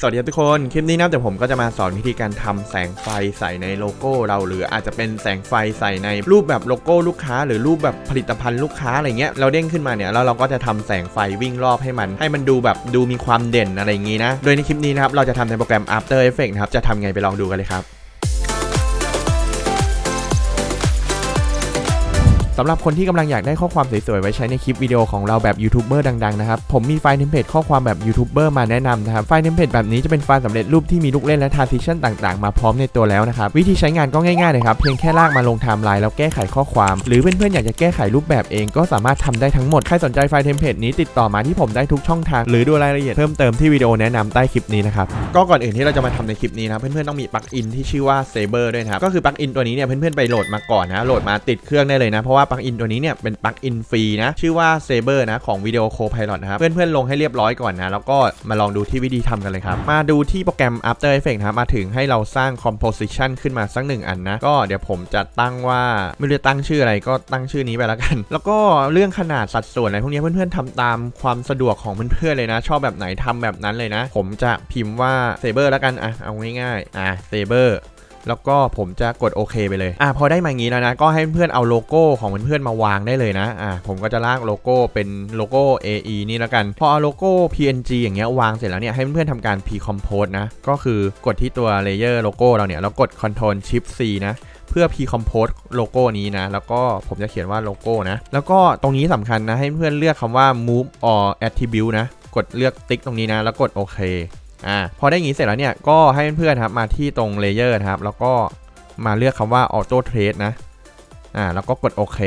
สวัสดีทุกคน คลิปนี้นะเดี๋ยวผมก็จะมาสอนวิธีการทำแสงไฟใส่ในโลโก้เรา หรืออาจจะเป็นแสงไฟใส่ในรูปแบบโลโก้ลูกค้า หรือรูปแบบผลิตภัณฑ์ลูกค้าอะไรเงี้ย เราเด้งขึ้นมาเนี่ยแล้วเราก็จะทำแสงไฟวิ่งรอบให้มัน ให้มันดูแบบดูมีความเด่นอะไรอย่างงี้นะ โดยในคลิปนี้นะครับเราจะทำในโปรแกรม After Effects นะครับ จะทำไงไปลองดูกันเลยครับ สำหรับคนที่กำลังอยากได้ข้อความสวยๆไว้ใช้ในคลิปวิดีโอของเราแบบยูทูบเบอร์ดังๆนะครับผมมีไฟล์เทมเพลตข้อความแบบยูทูบเบอร์มาแนะนำนะครับไฟล์เทมเพลตแบบนี้จะเป็นไฟล์สำเร็จรูปที่มีลูกเล่นและ transition ต่างๆ มาพร้อมในตัวแล้วนะครับวิธีใช้งานก็ง่ายๆเลยครับเพียงแค่ลากมาลงไทม์ไลน์แล้วแก้ไขข้อความ หรือเพื่อนๆอยากจะแก้ไขรูปแบบเองก็สามารถทำได้ทั้งหมดใครสนใจไฟล์เทมเพลตนี้ติดต่อมาที่ผมได้ทุกช่องทาง หรือดูรายละเอียดเพิ่มเติมที่วิดีโอแนะนำใต้คลิปนี้นะครับก็ก่อนอื่นที่เราจะมาทำในคลิปนี้นะเพื่อนๆต้องมีปลั๊กอินที่ชื่อว่า Saber ด้วยนะครับก็คือปลั๊กอินตัวนี้เนี่ยเพื่อนๆไปโหลดมาก่อนนะโหลดมาติดเครื่องได้เลยนะเพราะว่าปลั๊กอินตัวนี้เนี่ยเป็นปลั๊กอินฟรีนะ ชื่อว่า Saber นะของ Video Copilot นะครับ เพื่อนๆ ลงให้เรียบร้อยก่อนนะ แล้วก็มาลองดูที่วิธีทำกันเลยครับ มาดูที่โปรแกรม After Effects นะครับมาถึงให้เราสร้าง composition ขึ้นมาสักหนึ่งอันนะ ก็เดี๋ยวผมจะตั้งว่า ไม่รู้จะตั้งชื่ออะไรก็ตั้งชื่อนี้ไปแล้วกัน แล้วก็เรื่องขนาดสัดส่วนอะไรพวกนี้เพื่อนๆทำตามความสะดวกของเพื่อนๆเลยนะ ชอบแบบไหนทำแบบนั้นเลยนะ ผมจะพิมพ์ว่า Saber แล้วกันอะเอาง่ายๆอะ Saber แล้วก็ผมจะกดโอเคไปเลย อะพอได้มางี้แล้วนะ ก็ให้เพื่อนๆเอาโลโก้ของเพื่อนๆมาวางได้เลยนะ อะผมก็จะลากโลโก้เป็นโลโก้ AE นี่แล้วกัน พอเอาโลโก้ PNG อย่างเงี้ยวางเสร็จแล้วเนี่ย ให้เพื่อนๆทำการ P-compose นะ ก็คือกดที่ตัวเลเยอร์โลโก้เราเนี่ย แล้วกด Ctrl Shift C นะเพื่อ P-compose โลโก้นี้นะ แล้วก็ผมจะเขียนว่าโลโก้นะ แล้วก็ตรงนี้สำคัญนะ ให้เพื่อนเลือกคำว่า move or attribute นะ กดเลือกติ๊กตรงนี้นะ แล้วกดโอเค อ่าพอได้อย่างนี้เสร็จแล้วเนี่ยก็ให้เพื่อนๆครับมาที่ตรงเลเยอร์นะครับแล้วก็มาเลือกคำว่าออโต้เทรดนะอ่าแล้วก็กดโอเค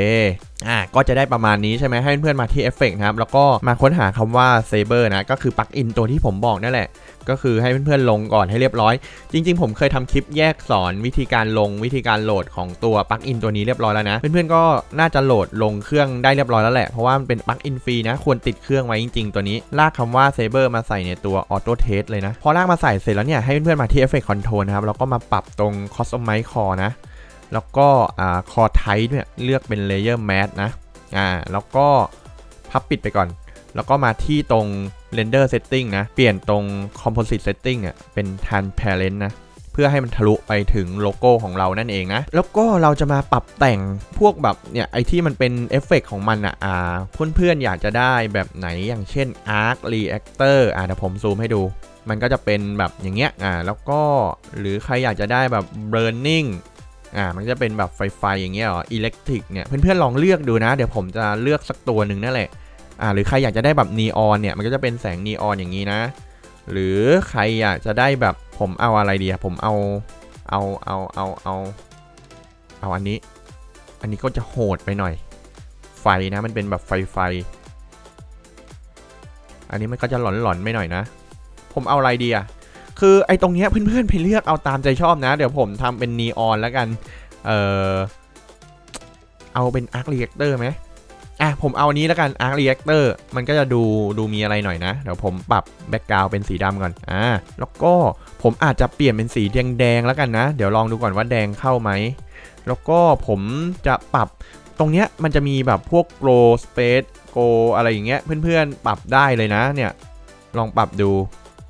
อ่าก็จะได้ประมาณนี้ใช่ไหมให้เพื่อนๆมาที่เอฟเฟกครับแล้วก็มาค้นหาคำว่าเซเบอร์นะก็คือปลั๊กอินตัวที่ผมบอกนั่นแหละ ก็คือให้เพื่อนๆลงก่อนให้เรียบร้อย จริง ๆ ผมเคยทำคลิปแยกสอนวิธีการลงวิธีการโหลดของตัวปลั๊กอินตัวนี้เรียบร้อยแล้วนะ เพื่อนๆก็น่าจะโหลดลงเครื่องได้เรียบร้อยแล้วแหละ เพราะว่ามันเป็นปลั๊กอินฟรีนะควรติดเครื่องไว้จริง ๆ ตัวนี้ ลากคำว่า saber มาใส่ในตัว auto test เลยนะ พอลากมาใส่เสร็จแล้วเนี่ยให้เพื่อนๆมาที่ effect control นะครับแล้วก็มาปรับตรง customize core นะแล้วก็คอ่า core type เนี่ยเลือกเป็น layer matte นะอ่าแล้วก็พับปิดไปก่อน แล้วก็มาที่ตรง render setting นะ เปลี่ยนตรง composite setting อะเป็น transparent นะเพื่อให้มันทะลุไปถึงโลโก้ของเรานั่นเองนะ แล้วก็เราจะมาปรับแต่งพวกแบบเนี่ยไอที่มันเป็นเอฟเฟกของมันอะอ่าเพื่อนๆอยากจะได้แบบไหนอย่างเช่น arc reactor อ่าเดี๋ยวผมซูมให้ดู มันก็จะเป็นแบบอย่างเงี้ยอ่าแล้วก็หรือใครอยากจะได้แบบ burning อ่ามันจะเป็นแบบไฟไฟอย่างเงี้ยหรออิเล็กทริกเนี่ยเพื่อนๆลองเลือกดูนะ เดี๋ยวผมจะเลือกสักตัวหนึ่งนั่นแหละ อ่าหรือใครอยากจะได้แบบนีออนเนี่ยมันก็จะเป็นแสงนีออนอย่างนี้นะ หรือใครอยากจะได้แบบผมเอาอะไรดีอะผมเอาเอาเอาเอาเอาเอาอันนี้ อันนี้ก็จะโหดไปหน่อย ไฟนะมันเป็นแบบไฟไฟ อันนี้มันก็จะหลอนๆไปหน่อยนะ ผมเอาอะไรดีอะคือไอ้ตรงเนี้ยเพื่อนๆไปเลือกเอาตามใจชอบนะ เดี๋ยวผมทำเป็นนีออนแล้วกัน เออเอาเป็นอาร์คเรียกเตอร์ไหม อะผมเอาอันนี้แล้วกันอาร์คเรียกเตอร์มันก็จะดูดูมีอะไรหน่อยนะ เดี๋ยวผมปรับแบ็กกราวเป็นสีดำก่อนอ่าแล้วก็ผมอาจจะเปลี่ยนเป็นสีแดงๆแล้วกันนะ เดี๋ยวลองดูก่อนว่าแดงเข้าไหม แล้วก็ผมจะปรับตรงเนี้ยมันจะมีแบบพวก glow space go อะไรอย่างเงี้ยเพื่อนๆ ปรับได้เลยนะเนี่ยลองปรับดู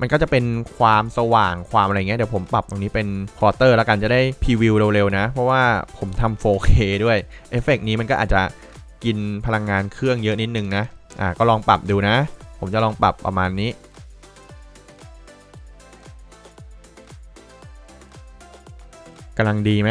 มันก็จะเป็นความสว่างความอะไรเงี้ยเดี๋ยวผมปรับตรงนี้เป็นควอเตอร์แล้วกันจะได้พรีวิวเร็วๆนะ เพราะว่าผมทำ 4K ด้วยเอฟเฟกต์นี้มันก็อาจจะ กินพลังงานเครื่องเยอะนิดนึงนะ อ่าก็ลองปรับดูนะ ผมจะลองปรับประมาณนี้ กำลังดีไหม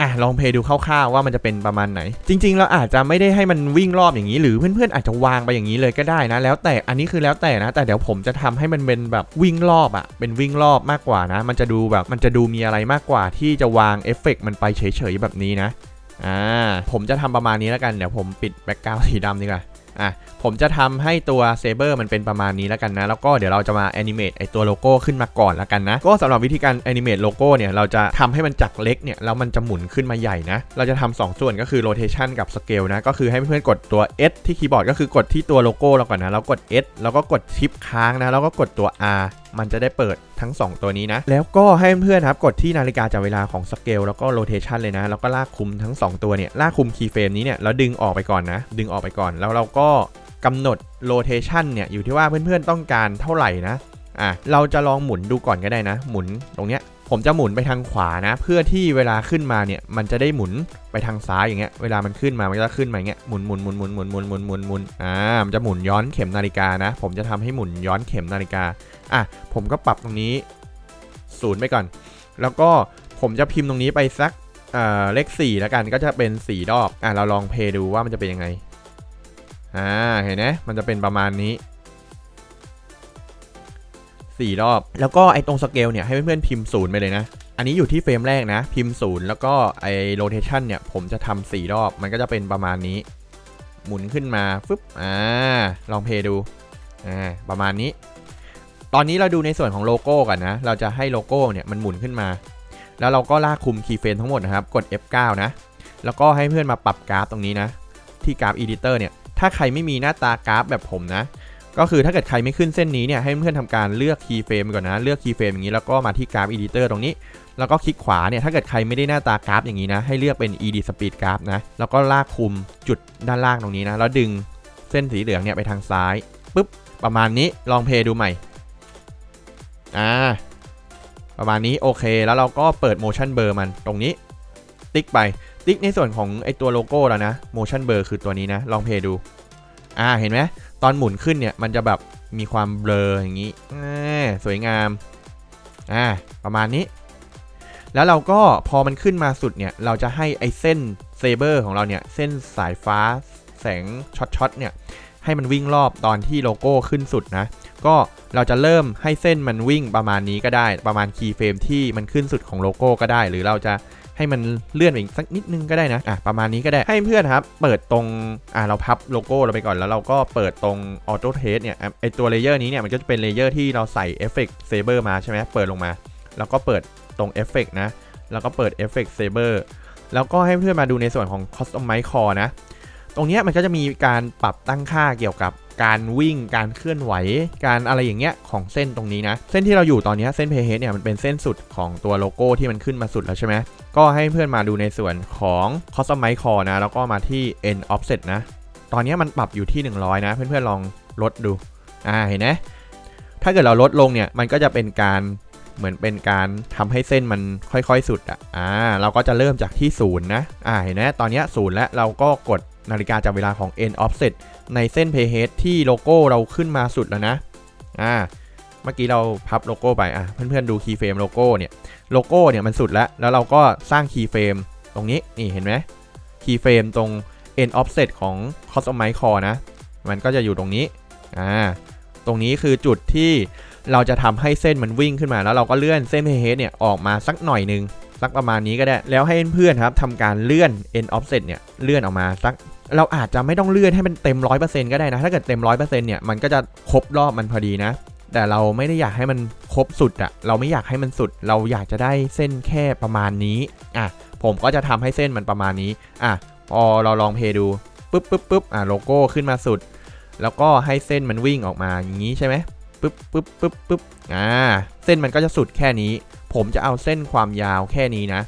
อะลองเพย์ดูคร่าวๆว่ามันจะเป็นประมาณไหน จริง ๆ เราอาจจะไม่ได้ให้มันวิ่งรอบอย่างนี้ หรือเพื่อนๆอาจจะวางไปอย่างนี้เลยก็ได้นะ แล้วแต่อันนี้คือแล้วแต่นะ แต่เดี๋ยวผมจะทำให้มันเป็นแบบวิ่งรอบอะเป็นวิ่งรอบมากกว่านะ มันจะดูแบบมันจะดูมีอะไรมากกว่าที่จะวางเอฟเฟกต์มันไปเฉยๆแบบนี้นะ อ่าผมจะทำประมาณนี้แล้วกันเดี๋ยวผมปิดแบ็กกราวด์สีดำดีกว่าอะผมจะทำให้ตัวเซเบอร์มันเป็นประมาณนี้แล้วกันนะ แล้วก็เดี๋ยวเราจะมาแอนิเมตไอตัวโลโก้ขึ้นมาก่อนแล้วกันนะ ก็สำหรับวิธีการแอนิเมตโลโก้เนี่ยเราจะทำให้มันจากเล็กเนี่ยแล้วมันจะหมุนขึ้นมาใหญ่นะ เราจะทำสองส่วนก็คือ rotation กับ scale นะ ก็คือให้เพื่อนๆกดตัว S ที่คีย์บอร์ดก็คือกดที่ตัวโลโก้เราก่อนนะแล้วกด S แล้วก็กดชิปค้างนะแล้วก็กดตัว R มันจะได้เปิดทั้ง 2 ตัวนี้นะ แล้วก็ให้เพื่อนๆครับกดที่นาฬิกาจับเวลาของ scale แล้วก็ rotation เลยนะ แล้วก็ลากคุมทั้ง 2 ตัวเนี่ย ลากคุม keyframe นี้เนี่ยแล้วดึงออกไปก่อนนะ ดึงออกไปก่อน แล้วเราก็กำหนด rotation เนี่ยอยู่ที่ว่าเพื่อนๆต้องการเท่าไหร่นะอะเราจะลองหมุนดูก่อนก็ได้นะ หมุนตรงเนี้ยผมจะหมุนไปทางขวานะ เพื่อที่เวลาขึ้นมาเนี่ยมันจะได้หมุนไปทางซ้ายอย่างเงี้ยเวลามันขึ้นมามันก็จะขึ้นมาอย่างเงี้ยหมุนหมุนหมุนหมุนหมุนหมุนหมุนหมุนหมุนอ่ามันจะหมุนย้อนเข็มนาฬิกานะ ผมจะทำให้หมุนย้อนเข็มนาฬิกา อะผมก็ปรับตรงนี้ศูนย์ไปก่อน แล้วก็ผมจะพิมพ์ตรงนี้ไปสักเอ่อเลข4แล้วกันก็จะเป็น4รอบอะเราลองเพย์ดูว่ามันจะเป็นยังไง อ่า เห็นไหมมันจะเป็นประมาณนี้ 4 รอบ แล้วก็ไอ้ตรงสเกลเนี่ยให้เพื่อนๆพิมพ์ศูนย์ไปเลยนะ อันนี้อยู่ที่เฟรมแรกนะ พิมพ์ศูนย์แล้วก็ไอ้โรเทชันเนี่ยผมจะทำ4รอบ มันก็จะเป็นประมาณนี้ หมุนขึ้นมาฟึบ อ่า ลองเพย์ดู อ่า ประมาณนี้ ตอนนี้เราดูในส่วนของโลโก้กันนะ เราจะให้โลโก้เนี่ยมันหมุนขึ้นมา แล้วเราก็ลากคุมคีย์เฟรมทั้งหมดนะครับ กด F9 นะ แล้วก็ให้เพื่อนมาปรับกราฟตรงนี้นะ ที่กราฟ Editor เนี่ย ถ้าใครไม่มีหน้าตากราฟแบบผมนะ ก็คือถ้าเกิดใครไม่ขึ้นเส้นนี้เนี่ย ให้เพื่อนๆทำการเลือกคีย์เฟรมก่อนนะ เลือกคีย์เฟรมอย่างนี้แล้วก็มาที่กราฟ Editor ตรงนี้ แล้วก็คลิกขวาเนี่ย ถ้าเกิดใครไม่ได้หน้าตากราฟอย่างนี้นะ ให้เลือกเป็น Edit Speed Graph นะ แล้วก็ลากคุมจุดด้านล่างตรงนี้นะ แล้วดึงเส้นสีเหลืองเนี่ยไปทางซ้ายปุ๊บประมาณนี้ลองเพย์ดูใหม่ อ่าประมาณนี้โอเคแล้วเราก็เปิด motion blur มันตรงนี้ ติ๊กไป ติ๊กในส่วนของไอตัวโลโก้แล้วนะ motion blur คือตัวนี้นะ ลองเพย์ดู อ่าเห็นไหมตอนหมุนขึ้นเนี่ยมันจะแบบมีความเบลออย่างนี้สวยงามอ่าประมาณนี้ แล้วเราก็พอมันขึ้นมาสุดเนี่ยเราจะให้ไอเส้นเซเบอร์ของเราเนี่ยเส้นสายฟ้าแสงช็อตๆเนี่ยให้มันวิ่งรอบตอนที่โลโก้ขึ้นสุดนะ ก็เราจะเริ่มให้เส้นมันวิ่งประมาณนี้ก็ได้ ประมาณคีย์เฟรมที่มันขึ้นสุดของโลโก้ก็ได้ หรือเราจะให้มันเลื่อนไปอีกสักนิดนึงก็ได้นะอะประมาณนี้ก็ได้ให้เพื่อนครับ เปิดตรงอะเราพับโลโก้เราไปก่อนแล้วเราก็เปิดตรงออโต้เทสเนี่ยไอตัวเลเยอร์นี้เนี่ยมันก็จะเป็นเลเยอร์ที่เราใส่เอฟเฟกต์เซเบอร์มาใช่ไหมเปิดลงมา แล้วก็เปิดตรงเอฟเฟกต์นะ แล้วก็เปิดเอฟเฟกต์เซเบอร์แล้วก็ให้เพื่อนมาดูในส่วนของ Customize Core นะ ตรงนี้มันก็จะมีการปรับตั้งค่าเกี่ยวกับ การวิ่งการเคลื่อนไหว การอะไรอย่างเงี้ยของเส้นตรงนี้นะ เส้นที่เราอยู่ตอนนี้เส้นเพย์เฮดเนี่ยมันเป็นเส้นสุดของตัวโลโก้ที่มันขึ้นมาสุดแล้วใช่ไหมก็ให้เพื่อนมาดูในส่วนของ Customize Core นะ แล้วก็มาที่ End Offset นะ ตอนนี้มันปรับอยู่ที่ 100 นะ เพื่อนๆลองลดดูอ่าเห็นไหมถ้าเกิดเราลดลงเนี่ยมันก็จะเป็นการเหมือนเป็นการทำให้เส้นมันค่อยๆ สุดอะ อ่า เราก็จะเริ่มจากที่ศูนย์นะ อ่าเห็นไหมตอนนี้ศูนย์แล้วเราก็กดนาฬิกาจับเวลาของ End Offset ในเส้น Payhead ที่โลโก้เราขึ้นมาสุดแล้วนะ อ่า เมื่อกี้เราพับโลโก้ไปอะเพื่อนๆดูคีย์เฟรมโลโก้เนี่ย โลโก้เนี่ยมันสุดแล้ว แล้วเราก็สร้างคีย์เฟรมตรงนี้ นี่เห็นไหมคีย์เฟรมตรง End Offset ของ Customize Core นะ มันก็จะอยู่ตรงนี้ อ่า ตรงนี้คือจุดที่เราจะทำให้เส้นมันวิ่งขึ้นมา แล้วเราก็เลื่อนเส้น Payhead เนี่ยออกมาสักหน่อยหนึงสักประมาณนี้ก็ได้ แล้วให้เพื่อนๆครับทำการเลื่อน end offset เนี่ย เลื่อนออกมาสัก เราอาจจะไม่ต้องเลื่อนให้มันเต็ม100%ก็ได้นะ ถ้าเกิดเต็ม100%เนี่ย มันก็จะครบรอบมันพอดีนะ แต่เราไม่ได้อยากให้มันครบสุดอะเราไม่อยากให้มันสุด เราอยากจะได้เส้นแค่ประมาณนี้ อะ ผมก็จะทำให้เส้นมันประมาณนี้ อะ พอเราลองเพย์ดูปุ๊บปุ๊บปุ๊บอะ โลโก้ขึ้นมาสุด แล้วก็ให้เส้นมันวิ่งออกมาอย่างนี้ใช่ไหมปุ๊บปุ๊บปุ๊บปุ๊บอ่า เส้นมันก็จะสุดแค่นี้ ผมจะเอาเส้นความยาวแค่นี้นะ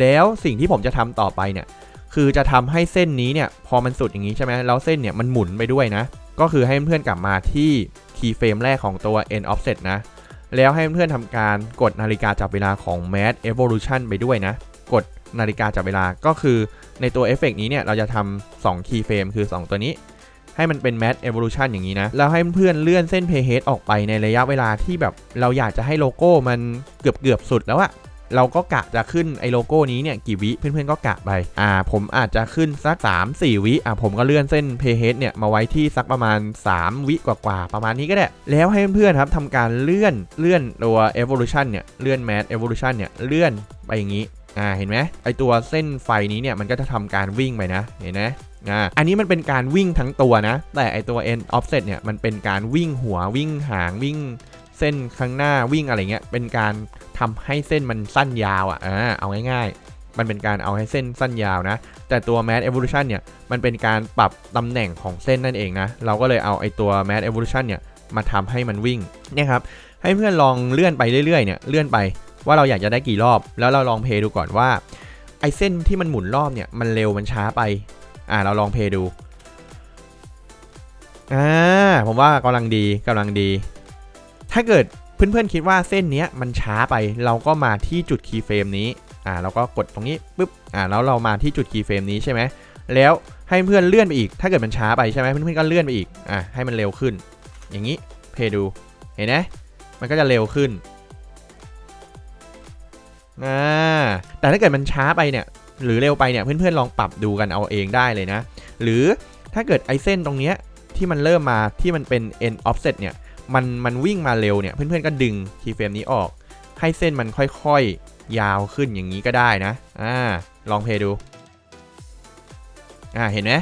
แล้วสิ่งที่ผมจะทำต่อไปเนี่ย คือจะทำให้เส้นนี้เนี่ยพอมันสุดอย่างนี้ใช่ไหมแล้วเส้นเนี่ยมันหมุนไปด้วยนะ ก็คือให้เพื่อนๆกลับมาที่คีย์เฟรมแรกของตัว end offset นะ แล้วให้เพื่อนๆทำการกดนาฬิกาจับเวลาของ Mad Evolution ไปด้วยนะ กดนาฬิกาจับเวลาก็คือในตัวเอฟเฟกนี้เนี่ยเราจะทำ2คีย์เฟรมคือ 2 ตัวนี้ ให้มันเป็น Mad Evolution อย่างนี้นะ แล้วให้เพื่อนเลื่อนเส้น Payhead ออกไปในระยะเวลาที่แบบเราอยากจะให้โลโก้มันเกือบเกือบสุดแล้วอะ เราก็กะจะขึ้นไอ้โลโก้นี้เนี่ยกี่วิเพื่อนๆก็กะไปอ่าผมอาจจะขึ้นสัก 3 4 วิอ่าผมก็เลื่อนเส้น Payhead เนี่ยมาไว้ที่สักประมาณ 3 วิกว่าๆประมาณนี้ก็ได้ แล้วให้เพื่อนๆครับทำการเลื่อนเลื่อนตัว Evolution เนี่ยเลื่อน Mad Evolution เนี่ยเลื่อนไปอย่างนี้อ่าเห็นไหมไอตัวเส้นไฟนี้เนี่ยมันก็จะทำการวิ่งไปนะเห็นไหมอ่าอันนี้มันเป็นการวิ่งทั้งตัวนะ แต่ไอตัว end offset เนี่ยมันเป็นการวิ่งหัววิ่งหางวิ่ง เส้นข้างหน้าวิ่งอะไรเงี้ยเป็นการทำให้เส้นมันสั้นยาวอะอ่าเอาง่ายๆ มันเป็นการเอาให้เส้นสั้นยาวนะ แต่ตัว Mad Evolution เนี่ยมันเป็นการปรับตำแหน่งของเส้นนั่นเองนะเราก็เลยเอาไอตัว Mad Evolution เนี่ยมาทำให้มันวิ่งเนี่ยครับให้เพื่อนลองเลื่อนไปเรื่อยๆเนี่ยเลื่อนไปว่าเราอยากจะได้กี่รอบ แล้วเราลองเพย์ดูก่อนว่าไอเส้นที่มันหมุนรอบเนี่ยมันเร็วมันช้าไปอ่าเราลองเพย์ดูอ่าผมว่ากำลังดีกำลังดี ถ้าเกิดเพื่อนๆคิดว่าเส้นนี้มันช้าไป เราก็มาที่จุดคีย์เฟรมนี้ อ่า เราก็กดตรงนี้ปุ๊บ อ่า แล้วเรามาที่จุดคีย์เฟรมนี้ใช่ไหม แล้วให้เพื่อนเลื่อนไปอีก ถ้าเกิดมันช้าไปใช่ไหมเพื่อนๆก็เลื่อนไปอีก อ่าให้มันเร็วขึ้น อย่างนี้ เพย์ดู เห็นไหมมันก็จะเร็วขึ้น อ่า แต่ถ้าเกิดมันช้าไปเนี่ย หรือเร็วไปเนี่ย เพื่อนๆลองปรับดูกันเอาเองได้เลยนะ หรือถ้าเกิดไอเส้นตรงเนี้ยที่มันเริ่มมาที่มันเป็น end offset เนี่ย มันมันวิ่งมาเร็วเนี่ยเพื่อนๆก็ดึงคีย์เฟรมนี้ออก ให้เส้นมันค่อยๆยาวขึ้นอย่างนี้ก็ได้นะอ่าลองเพลย์ดูอ่าเห็นไหม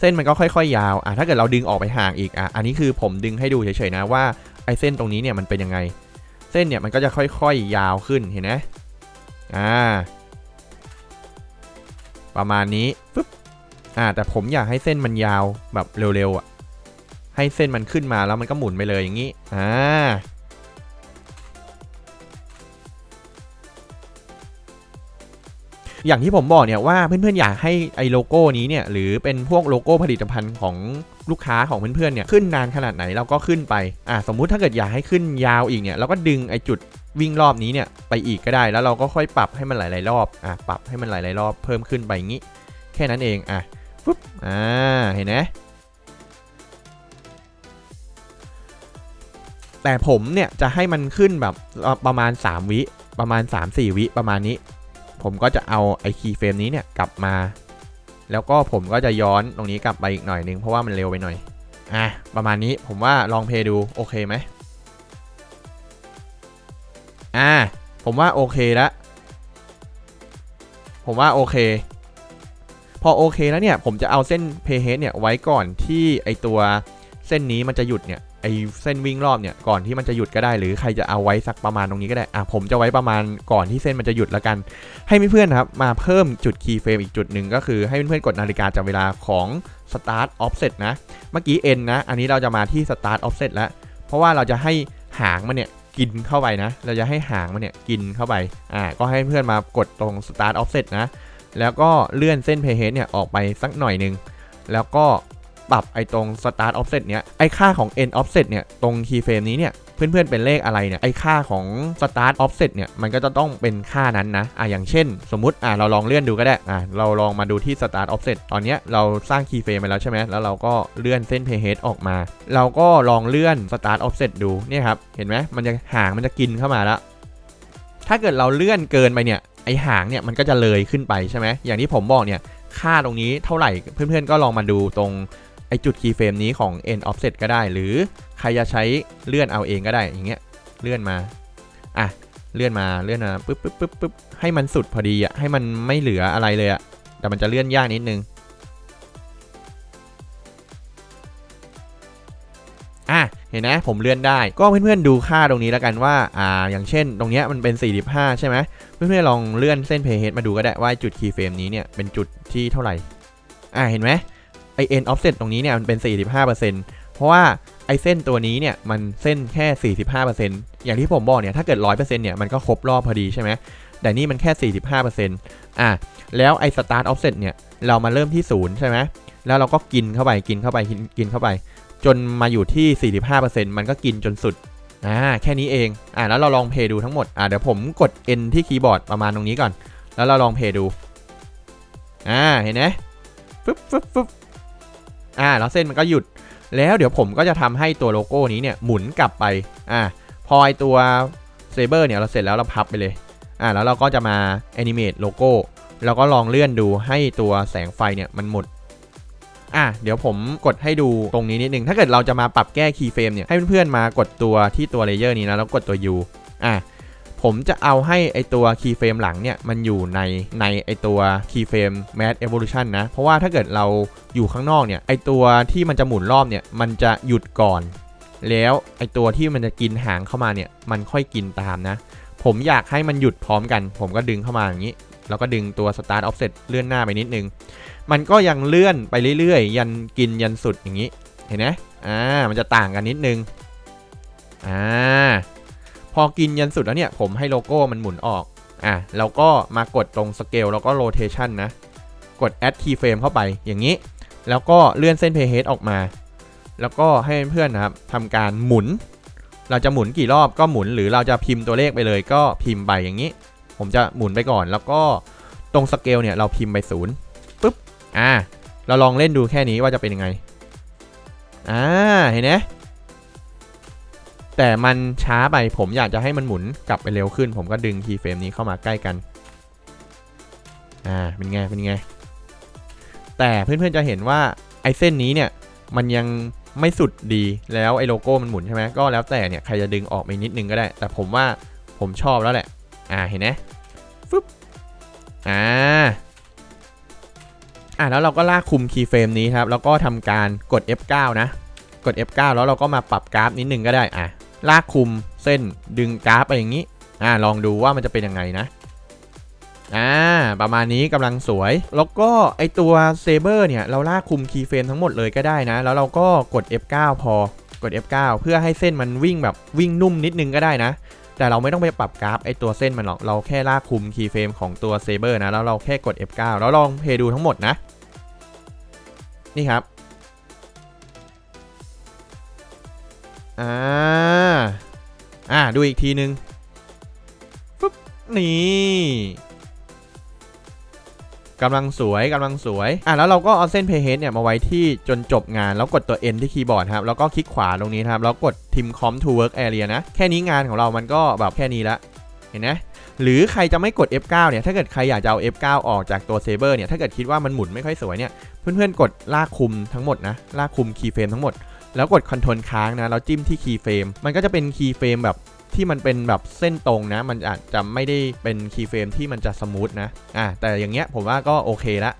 เส้นมันก็ค่อยๆยาวอ่าถ้าเกิดเราดึงออกไปห่างอีกอะอันนี้คือผมดึงให้ดูเฉยๆนะว่าไอ้เส้นตรงนี้เนี่ยมันเป็นยังไง เส้นเนี่ยมันก็จะค่อยๆยาวขึ้นเห็นไหมอ่าประมาณนี้ปึ๊บอ่าแต่ผมอยากให้เส้นมันยาวแบบเร็วๆอะ ให้เส้นมันขึ้นมาแล้วมันก็หมุนไปเลยอย่างนี้ อ่า อย่างที่ผมบอกเนี่ยว่าเพื่อนๆอยากให้ไอ้โลโก้นี้เนี่ยหรือเป็นพวกโลโก้ผลิตภัณฑ์ของลูกค้าของเพื่อนๆเนี่ยขึ้นนานขนาดไหนเราก็ขึ้นไป อ่าสมมุติถ้าเกิดอยากให้ขึ้นยาวอีกเนี่ยเราก็ดึงไอ้จุดวิ่งรอบนี้เนี่ยไปอีกก็ได้แล้วเราก็ค่อยปรับให้มันหลายๆรอบ อะปรับให้มันหลายๆรอบเพิ่มขึ้นไปอย่างนี้ แค่นั้นเอง อะปุ๊บ อ่า เห็นไหม แต่ผมเนี่ยจะให้มันขึ้นแบบประมาณ 3 วิประมาณ 3-4 วิประมาณนี้ ผมก็จะเอาไอคีย์เฟรมนี้เนี่ยกลับมา แล้วก็ผมก็จะย้อนตรงนี้กลับไปอีกหน่อยนึงเพราะว่ามันเร็วไปหน่อยอะประมาณนี้ผมว่าลองเพย์ดูโอเคไหมอ่าผมว่าโอเคแล้วผมว่าโอเค พอโอเคแล้วเนี่ยผมจะเอาเส้นเพย์เฮดเนี่ยไว้ก่อนที่ไอตัวเส้นนี้มันจะหยุดเนี่ย อเส้นวิ่งรอบเนี่ยก่อนที่มันจะหยุดก็ได้ หรือใครจะเอาไว้สักประมาณตรงนี้ก็ได้อะผมจะไว้ประมาณก่อนที่เส้นมันจะหยุดแล้วกัน ให้เพื่อนๆครับมาเพิ่มจุดคีย์เฟรมอีกจุดหนึ่งก็คือให้เพื่อนๆกดนาฬิกาจับเวลาของ start offset นะ เมื่อกี้ n นะ อันนี้เราจะมาที่ start offset แล้ว เพราะว่าเราจะให้หางมันเนี่ยกินเข้าไปนะ เราจะให้หางมันเนี่ยกินเข้าไป อ่า ก็ให้เพื่อนมากดตรง start offset นะ แล้วก็เลื่อนเส้น payhead เนี่ยออกไปสักหน่อยหนึ่ง แล้วก็ ปรับไอ้ตรง start offset เนี้ยไอ้ค่าของ end offset เนี่ยตรง keyframe นี้เนี่ยเพื่อนๆเป็นเลขอะไรเนี่ยไอ้ค่าของ start offset เนี่ยมันก็จะต้องเป็นค่านั้นนะอะอย่างเช่น สมมติอะเราลองเลื่อนดูก็ได้อะเราลองมาดูที่ start offset ตอนเนี้ยเราสร้าง keyframe ไปแล้วใช่ไหมแล้วเราก็เลื่อนเส้น payhead ออกมา เราก็ลองเลื่อน start offset ดูเนี่ยครับเห็นไหมมันจะหางมันจะกินเข้ามาแล้วถ้าเกิดเราเลื่อนเกินไปเนี่ยไอหางเนี่ยมันก็จะเลยขึ้นไปใช่ไหมอย่างที่ผมบอกเนี่ยค่าตรงนี้เท่าไหร่เพื่อนๆก็ลองมาดูตรง ไอจุด keyframe นี้ของ end offset ก็ได้ หรือใครจะใช้เลื่อนเอาเองก็ได้อย่างเงี้ยเลื่อนมาอะเลื่อนมาเลื่อนมาปึ๊บปึ๊บปึ๊บปึ๊บให้มันสุดพอดีอะให้มันไม่เหลืออะไรเลยอะแต่มันจะเลื่อนยากนิดนึงอะเห็นไหมผมเลื่อนได้ก็เพื่อนๆดูค่าตรงนี้แล้วกันว่าอ่าอย่างเช่น ตรงเนี้ยมันเป็น 45 ใช่ไหมเพื่อนๆลองเลื่อนเส้น payhead มาดูก็ได้ว่าจุด keyframe นี้เนี่ยเป็นจุดที่เท่าไหร่อ่าเห็นไหม ไอ end offset ตตรงนี้เนี่ยมันเป็น 45%เพราะว่าไอเส้นตัวนี้เนี่ยมันเส้นแค่ 45%อย่างที่ผมบอกเนี่ยถ้าเกิด 100%เนี่ยมันก็ครบรอบพอดีใช่ไหมแต่นี่มันแค่ 45%อะแล้วไอ start offset เนี่ยเรามาเริ่มที่0ใช่ไหมแล้วเราก็กินเข้าไปกินเข้าไปกินเข้าไป จนมาอยู่ที่ 45%มันก็กินจนสุดอ่าแค่นี้เองอ่าแล้วเราลองเพย์ดูทั้งหมดอ่าเดี๋ยวผมกด N ที่คีย์บอร์ดประมาณตรงนี้ก่อน แล้วเราลองเพย์ดูอ่าเห็นไหมฟึบฟึบฟึบ อ่าแล้วเส้นมันก็หยุด แล้วเดี๋ยวผมก็จะทำให้ตัวโลโก้นี้เนี่ยหมุนกลับไปอ่าพอไอตัวเซเบอร์เนี่ยเราเสร็จแล้วเราพับไปเลยอ่าแล้วเราก็จะมาแอนิเมตโลโก้แล้วก็ลองเลื่อนดูให้ตัวแสงไฟเนี่ยมันหมดอะเดี๋ยวผมกดให้ดูตรงนี้นิดนึง ถ้าเกิดเราจะมาปรับแก้คีย์เฟรมเนี่ย ให้เพื่อนๆมากดตัวที่ตัวเลเยอร์นี้นะแล้วกดตัว U อะ ผมจะเอาให้ไอตัวคีย์เฟรมหลังเนี่ยมันอยู่ในในไอตัวคีย์เฟรม Mass Evolution นะ เพราะว่าถ้าเกิดเราอยู่ข้างนอกเนี่ยไอตัวที่มันจะหมุนรอบเนี่ยมันจะหยุดก่อน แล้วไอตัวที่มันจะกินหางเข้ามาเนี่ยมันค่อยกินตามนะ ผมอยากให้มันหยุดพร้อมกัน ผมก็ดึงเข้ามาอย่างนี้ แล้วก็ดึงตัว Start Offset เลื่อนหน้าไปนิดนึง มันก็ยังเลื่อนไปเรื่อยๆ ยันกินยันสุดอย่างนี้ เห็นไหมอ่ามันจะต่างกันนิดนึงอ่า พอกินยันสุดแล้วเนี่ย ผมให้โลโก้มันหมุนออก อะแล้วก็มากดตรง Scale แล้วก็ Rotation นะ กด Add Keyframe เข้าไปอย่างนี้ แล้วก็เลื่อนเส้น Playhead ออกมา แล้วก็ให้เพื่อนๆนะครับทำการหมุน เราจะหมุนกี่รอบก็หมุนหรือเราจะพิมพ์ตัวเลขไปเลยก็พิมพ์ไปอย่างนี้ ผมจะหมุนไปก่อน แล้วก็ตรงสเกลเนี่ยเราพิมพ์ไปศูนย์ปุ๊บอ่าเราลองเล่นดูแค่นี้ว่าจะเป็นยังไงอ่าเห็นไหม แต่มันช้าไปผมอยากจะให้มันหมุนกลับไปเร็วขึ้น ผมก็ดึงคีย์เฟรมนี้เข้ามาใกล้กันอ่าเป็นไงเป็นไง แต่เพื่อนๆจะเห็นว่าไอ้เส้นนี้เนี่ยมันยังไม่สุดดีแล้วไอ้โลโก้มันหมุนใช่ไหมก็แล้วแต่เนี่ยใครจะดึงออกไปนิดนึงก็ได้ แต่ผมว่าผมชอบแล้วแหละ อ่าเห็นไหมฟึบอ่าอ่าแล้วเราก็ลากคุมคีย์เฟรมนี้ครับ แล้วก็ทำการกด F9 นะ กด F9 แล้วเราก็มาปรับกราฟนิดนึงก็ได้ อะ ลากคุมเส้นดึงกราฟไปอย่างนี้อ่าลองดูว่ามันจะเป็นยังไงนะอ่าประมาณนี้กำลังสวย แล้วก็ไอตัวเซเบอร์เนี่ย เราลากคุมคีย์เฟรมทั้งหมดเลยก็ได้นะ แล้วเราก็กด F9 พอกด F9 เพื่อให้เส้นมันวิ่งแบบวิ่งนุ่มนิดนึงก็ได้นะ แต่เราไม่ต้องไปปรับกราฟไอตัวเส้นมันหรอก เราแค่ลากคุมคีย์เฟรมของตัวเซเบอร์นะ แล้วเราแค่กด F9 แล้วลองเพย์ดูทั้งหมดนะ นี่ครับ อ่า อ่า ดูอีกทีนึงปุ๊บ นี่กำลังสวยกำลังสวย อะแล้วเราก็เอาเส้น playhead เนี่ยมาไว้ที่จนจบงาน แล้วกดตัว N ที่คีย์บอร์ดครับ แล้วก็คลิกขวาตรงนี้ครับ แล้วกด Tim Com to Work Area นะ แค่นี้งานของเรามันก็แบบแค่นี้ละ เห็นไหมหรือใครจะไม่กด F9 เนี่ย ถ้าเกิดใครอยากจะเอา F9 ออกจากตัว Saber เนี่ย ถ้าเกิดคิดว่ามันหมุนไม่ค่อยสวยเนี่ย เพื่อนๆกดลากคุมทั้งหมดนะ ลากคุมคีย์เฟรมทั้งหมด แล้วกดคอนโทรลค้างนะแล้วจิ้มที่คีย์เฟรมมันก็จะเป็นคีย์เฟรมแบบที่มันเป็นแบบเส้นตรงนะ มันอาจจะไม่ได้เป็นคีย์เฟรมที่มันจะสมูทนะอะแต่อย่างเงี้ยผมว่าก็โอเคละ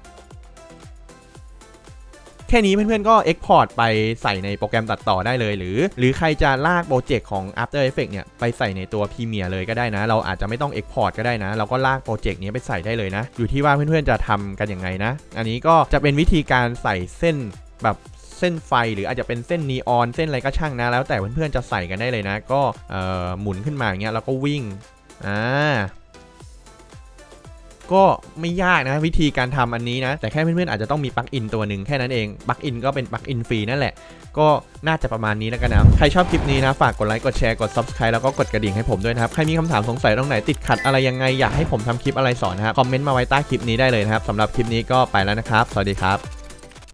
แค่นี้เพื่อนๆก็ Export ไปใส่ในโปรแกรมตัดต่อได้เลย หรือ หรือใครจะลากโปรเจกต์ของ After Effects เนี่ย ไปใส่ในตัว Premiere เลยก็ได้นะ เราอาจจะไม่ต้อง Export ก็ได้นะ เราก็ลากโปรเจกต์นี้ไปใส่ได้เลยนะ อยู่ที่ว่าเพื่อนๆจะทำกันยังไงนะ อันนี้ก็จะเป็นวิธีการใส่เส้นแบบ เส้นไฟหรืออาจจะเป็นเส้นนีออนเส้นอะไรก็ช่างนะ แล้วแต่เพื่อนๆจะใส่กันได้เลยนะ ก็หมุนขึ้นมาอย่างเงี้ยแล้วก็วิ่งอ่าก็ไม่ยากนะวิธีการทำอันนี้นะ แต่แค่เพื่อนๆอาจจะต้องมีปลั๊กอินตัวหนึ่งแค่นั้นเองปลั๊กอินก็เป็นปลั๊กอินฟรีนั่นแหละ ก็น่าจะประมาณนี้แล้วกันนะ ใครชอบคลิปนี้นะ ฝากกดไลค์กดแชร์กด subscribe แล้วก็กดกระดิ่งให้ผมด้วยนะครับ ใครมีคำถามสงสัยตรงไหนติดขัดอะไรยังไงอยากให้ผมทำคลิปอะไรสอนนะครับคอมเมนต์มาไว้ใต้คลิปนี้ได้เลยนะครับสำหรับคลิปนี้ก็ไปแล้วนะครับ สวัสดีครับ